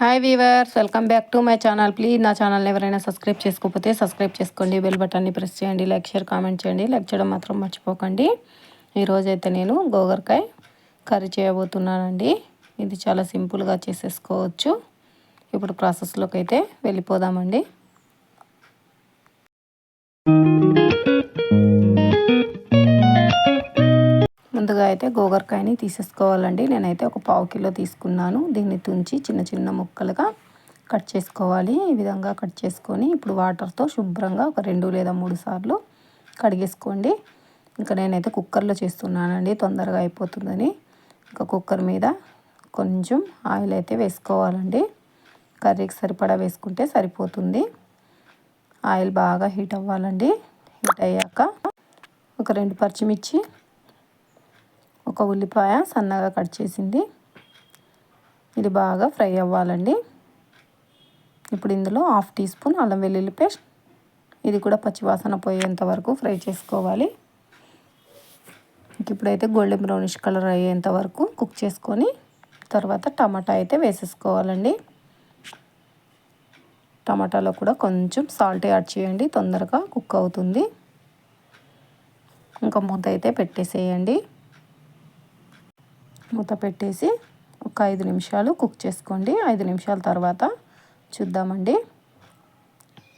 Hi viewers welcome back to my channel please నా channel ఎవరైనా subscribe చేసుకోకపోతే subscribe చేసుకోండి. బెల్ బటన్ని ప్రెస్ చేయండి. లైక్ షేర్ కామెంట్ చేయండి. లైక్ చేయడం మాత్రం మర్చిపోకండి. ఈరోజైతే నేను గోగర్కాయ కర్రీ చేయబోతున్నానండి. ఇది చాలా సింపుల్గా చేసేసుకోవచ్చు. ఇప్పుడు ప్రాసెస్లోకి అయితే వెళ్ళిపోదామండి. ముందుగా అయితే గోగరకాయని తీసేసుకోవాలండి. నేనైతే ఒక పావు కిలో తీసుకున్నాను. దీన్ని తుంచి చిన్న చిన్న ముక్కలుగా కట్ చేసుకోవాలి. ఈ విధంగా కట్ చేసుకొని ఇప్పుడు వాటర్తో శుభ్రంగా ఒక రెండు లేదా మూడు సార్లు కడిగేసుకోండి. ఇంకా నేనైతే కుక్కర్లో చేస్తున్నానండి. తొందరగా అయిపోతుందని. ఇంకా కుక్కర్ మీద కొంచెం ఆయిల్ అయితే వేసుకోవాలండి. కర్రీకి సరిపడా వేసుకుంటే సరిపోతుంది. ఆయిల్ బాగా హీట్ అవ్వాలండి. హీట్ అయ్యాక ఒక రెండు పచ్చిమిర్చి ఒక ఉల్లిపాయ సన్నగా కట్ చేసింది. ఇది బాగా ఫ్రై అవ్వాలండి. ఇప్పుడు ఇందులో హాఫ్ టీ స్పూన్ అల్లం వెల్లుల్లి పేస్ట్ ఇది కూడా పచ్చివాసన పోయేంత వరకు ఫ్రై చేసుకోవాలి. ఇప్పుడైతే గోల్డెన్ బ్రౌనిష్ కలర్ అయ్యేంత వరకు కుక్ చేసుకొని తర్వాత టమాటా అయితే వేసేసుకోవాలండి. టమాటాలో కూడా కొంచెం సాల్ట్ యాడ్ చేయండి తొందరగా కుక్ అవుతుంది. ఇంకా మూత అయితే పెట్టేసేయండి. మూత పెట్టేసి ఒక ఐదు నిమిషాలు కుక్ చేసుకోండి. ఐదు నిమిషాల తర్వాత చూద్దామండి.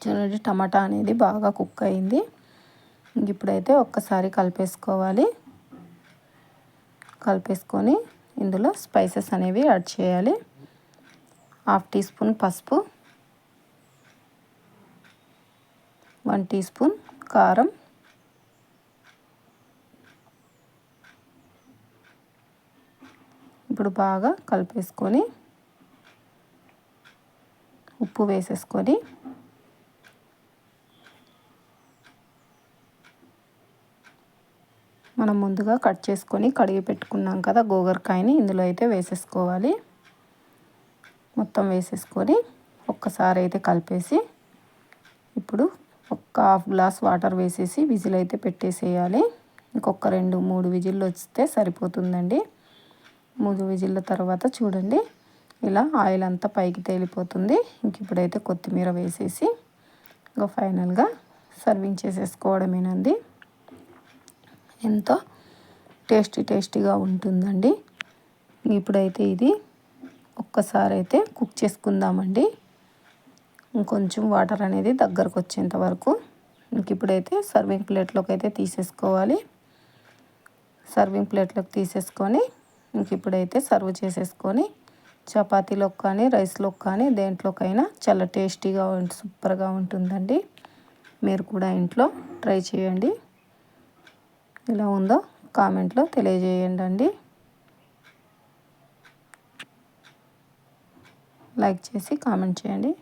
చూడండి టమాటా అనేది బాగా కుక్ అయింది. ఇప్పుడైతే ఒక్కసారి కలిపేసుకోవాలి. కలిపేసుకొని ఇందులో స్పైసెస్ అనేవి యాడ్ చేయాలి. హాఫ్ టీ స్పూన్ పసుపు వన్ టీ స్పూన్ కారం ఇప్పుడు బాగా కలిపేసుకొని ఉప్పు వేసేసుకొని మనం ముందుగా కట్ చేసుకొని కడిగి పెట్టుకున్నాం కదా గోగరకాయని ఇందులో అయితే వేసేసుకోవాలి. మొత్తం వేసేసుకొని ఒక్కసారి అయితే కలిపేసి ఇప్పుడు ఒక్క హాఫ్ గ్లాస్ వాటర్ వేసేసి విజిల్ అయితే పెట్టేసేయాలి. ఇంకొక రెండు మూడు విజిల్లు వస్తే సరిపోతుందండి. మూడు విజిల్ల తర్వాత చూడండి. ఇలా ఆయిల్ అంతా పైకి తేలిపోతుంది. ఇంక ఇప్పుడైతే కొత్తిమీర వేసేసి ఇంకా ఫైనల్గా సర్వింగ్ చేసేసుకోవడమేనండి. ఎంతో టేస్టీ టేస్టీగా ఉంటుందండి. ఇప్పుడైతే ఇది ఒక్కసారి అయితే కుక్ చేసుకుందామండి. ఇంకొంచెం వాటర్ అనేది దగ్గరకు వచ్చేంత వరకు ఇంక ఇప్పుడైతే సర్వింగ్ ప్లేట్లోకి అయితే తీసేసుకోవాలి. సర్వింగ్ ప్లేట్లోకి తీసేసుకొని ఇంక ఇప్పుడైతే సర్వ్ చేసేసుకొని చపాతీలోకి కానీ రైస్లోకి కానీ దేంట్లోకైనా చాలా టేస్టీగా సూపర్గా ఉంటుందండి. మీరు కూడా ఇంట్లో ట్రై చేయండి. ఎలా ఉందో కామెంట్లో తెలియజేయండి అండి లైక్ చేసి కామెంట్ చేయండి.